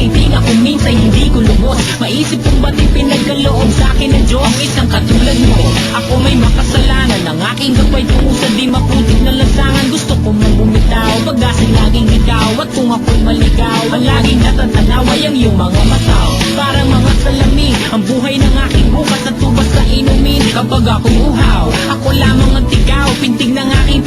mga ngiti na kung minsan hindi ko lubos Maisip kong ba't ipinagkaloob sa akin ng Diyos? Ang isang katulad mo. Ako may makasalanan Ang aking gabay tungo sa di maputik na lansangan Gusto ko mang bumitaw Pag-asa laging ikaw At kung ako'y maligaw Ang laging natatanaw ay ang iyong mga mataw Parang mga salamin Ang buhay ng aking bukas at tubas sa inumin. Kapag ako'y uhaw Ako lamang ang tigaw. Pintig ng aking